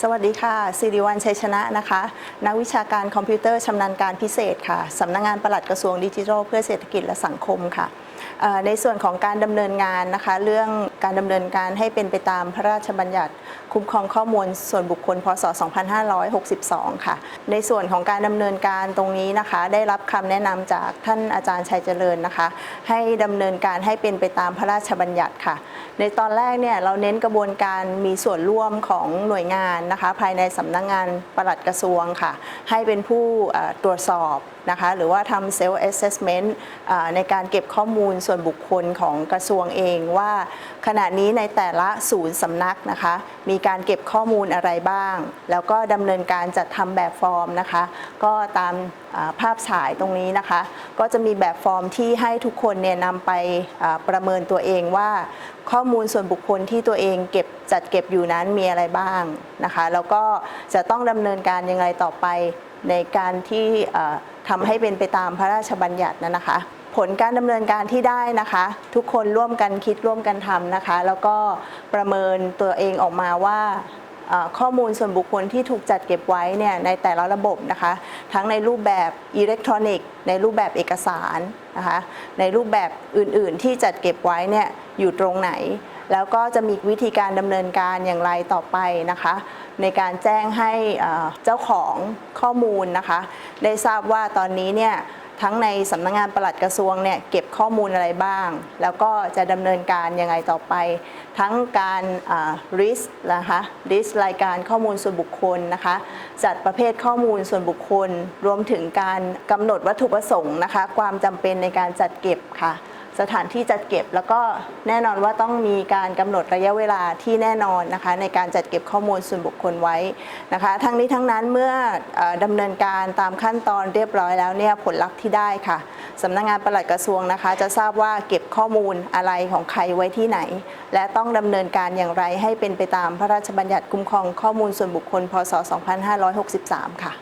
สวัสดีค่ะสิริวัลชัยชนะนะคะ นักวิชาการคอมพิวเตอร์ชำนาญการพิเศษค่ะสำนักงานปลัดกระทรวงดิจิทัลเพื่อเศรษฐกิจและสังคมค่ะ ในส่วนของการดำเนินงานนะคะเรื่องการดำเนินการให้เป็นไปตามพระราชบัญญัติคุ้มครองข้อมูลส่วนบุคคล พศ 2562 ค่ะ ในส่วนของการดำเนินการตรงนี้นะคะ ได้รับคำแนะนำจากท่านอาจารย์ชัยเจริญนะคะ ให้ดำเนินการให้เป็นไปตามพระราชบัญญัติค่ะ ในตอนแรกเนี่ยเราเน้นกระบวนการมีส่วนร่วมของหน่วยงานนะคะ ภายในสำนักงงานปลัดกระทรวงค่ะ ให้เป็นผู้ตรวจสอบนะคะ หรือว่าทำเซลล์ assessment อ่าในการเก็บข้อมูลส่วนบุคคลของกระทรวงเองว่า ขณะนี้ในแต่ละศูนย์สำนักนะคะ มีการเก็บข้อมูลอะไรบ้าง แล้วก็ดำเนินการจัดทำแบบฟอร์มนะคะ ก็ตามภาพฉายตรงนี้นะคะ ก็จะมีแบบฟอร์มที่ให้ทุกคนเนี่ยนำไปประเมินตัวเองว่า ข้อมูลส่วนบุคคลที่ตัวเองเก็บจัดเก็บอยู่นั้นมีอะไรบ้างนะคะ แล้วก็จะต้องดำเนินการยังไงต่อไปในการที่ทำให้เป็นไปตามพระราชบัญญัตินั้นนะคะ ผลการดำเนินการที่ได้นะคะ ทุกคนร่วมกันคิดร่วมกันทำนะคะ แล้วก็ประเมินตัวเองออกมาว่าข้อมูลส่วนบุคคลที่ถูกจัดเก็บไว้เนี่ยในแต่ละระบบนะคะ ทั้งในรูปแบบอิเล็กทรอนิกส์ ในรูปแบบเอกสารนะคะในรูปแบบอื่นๆ ที่จัดเก็บไว้เนี่ยอยู่ตรงไหน แล้วก็จะมีวิธีการดำเนินการอย่างไรต่อไปนะคะ ในการแจ้งให้เจ้าของข้อมูลนะคะ ได้ทราบว่าตอนนี้เนี่ย ทั้งในสำนักงานปลัดกระทรวงเนี่ยเก็บข้อมูลอะไรบ้าง แล้วก็จะดำเนินการยังไงต่อไป ทั้งการริสนะคะริสรายการข้อมูลส่วนบุคคลนะคะจัดประเภทข้อมูลส่วนบุคคล รวมถึงการกำหนดวัตถุประสงค์นะคะ ความจำเป็นในการจัดเก็บค่ะ สถานที่จัดเก็บ แล้วก็แน่นอนว่าต้องมีการกำหนดระยะเวลาที่แน่นอนนะคะ ในการจัดเก็บข้อมูลส่วนบุคคลไว้นะคะ ทั้งนี้ทั้งนั้นเมื่อเออดำเนินการตามขั้นตอนเรียบร้อยแล้วเนี่ยผลลัพธ์ที่ได้ค่ะสำนักงานปลัดกระทรวงนะคะ จะทราบว่าเก็บข้อมูลอะไรของใครไว้ที่ไหน และต้องดำเนินการอย่างไรให้เป็นไปตามพระราชบัญญัติคุ้มครองข้อมูลส่วนบุคคล พศ 2563 ค่ะ